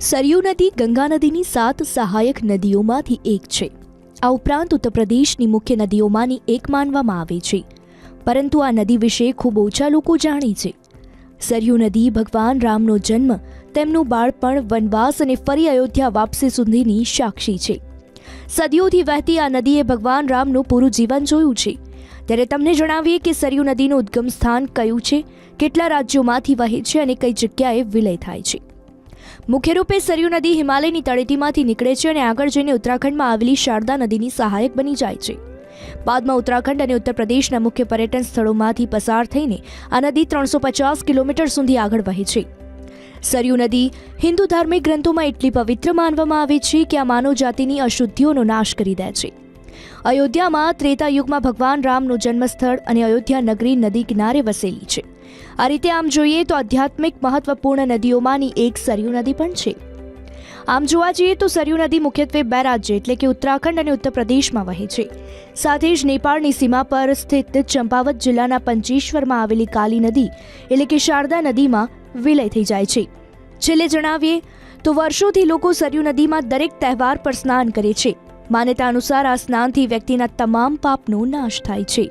સરયુ નદી, ગંગા નદીની સાત સહાયક નદીઓમાંથી એક છે. આ ઉપરાંત ઉત્તર પ્રદેશની મુખ્ય નદીઓમાંની એક માનવામાં આવે છે. પરંતુ આ નદી વિશે ખૂબ ઓછા લોકો જાણે છે. સરયુ નદી ભગવાન રામનો જન્મ, તેમનું બાળપણ, વનવાસ અને ફરી અયોધ્યા વાપસી સુધીની સાક્ષી છે. સદીઓથી વહેતી આ નદીએ ભગવાન રામનું પૂરું જીવન જોયું છે. ત્યારે તમને જણાવીએ કે સરયુ નદીનું ઉદ્ગમ સ્થાન કયું છે, કેટલા રાજ્યોમાંથી વહે છે અને કઈ જગ્યાએ વિલય થાય છે. મુખ્ય રૂપે સરયુ નદી હિમાલયની તળેટીમાંથી નીકળે છે અને આગળ જઈને ઉત્તરાખંડમાં આવેલી શારદા નદીની સહાયક બની જાય છે. બાદમાં ઉત્તરાખંડ અને ઉત્તર પ્રદેશના મુખ્ય પર્યટન સ્થળોમાંથી પસાર થઈને આ નદી ત્રણસો પચાસ કિલોમીટર સુધી આગળ વહે છે. સરયુ નદી હિન્દુ ધાર્મિક ગ્રંથોમાં એટલી પવિત્ર માનવામાં આવે છે કે આ માનવ જાતિની અશુદ્ધિઓનો નાશ કરી દે છે. અયોધ્યામાં ત્રેતા યુગમાં ભગવાન રામનું જન્મસ્થળ અને અયોધ્યા નગરી નદી કિનારે વસેલી છે. આ રીતે આમ જોઈએ તો આધ્યાત્મિક મહત્વપૂર્ણ નદીઓમાંની એક સરયુ નદી પણ છે. આમ જોવા જઈએ તો સરયુ નદી મુખ્યત્વે બે રાજ્ય એટલે કે ઉત્તરાખંડ અને ઉત્તર પ્રદેશમાં વહે છે. સાથે જ નેપાળની સીમા પર સ્થિત ચંપાવત જિલ્લાના પંચેશ્વરમાં આવેલી કાલી નદી એટલે કે શારદા નદીમાં વિલય થઈ જાય છે. છેલ્લે જણાવીએ તો વર્ષોથી લોકો સરયુ નદીમાં દરેક તહેવાર પર સ્નાન કરે છે. માન્યતા અનુસાર આ સ્નાનથી વ્યક્તિના તમામ પાપનો નાશ થાય છે.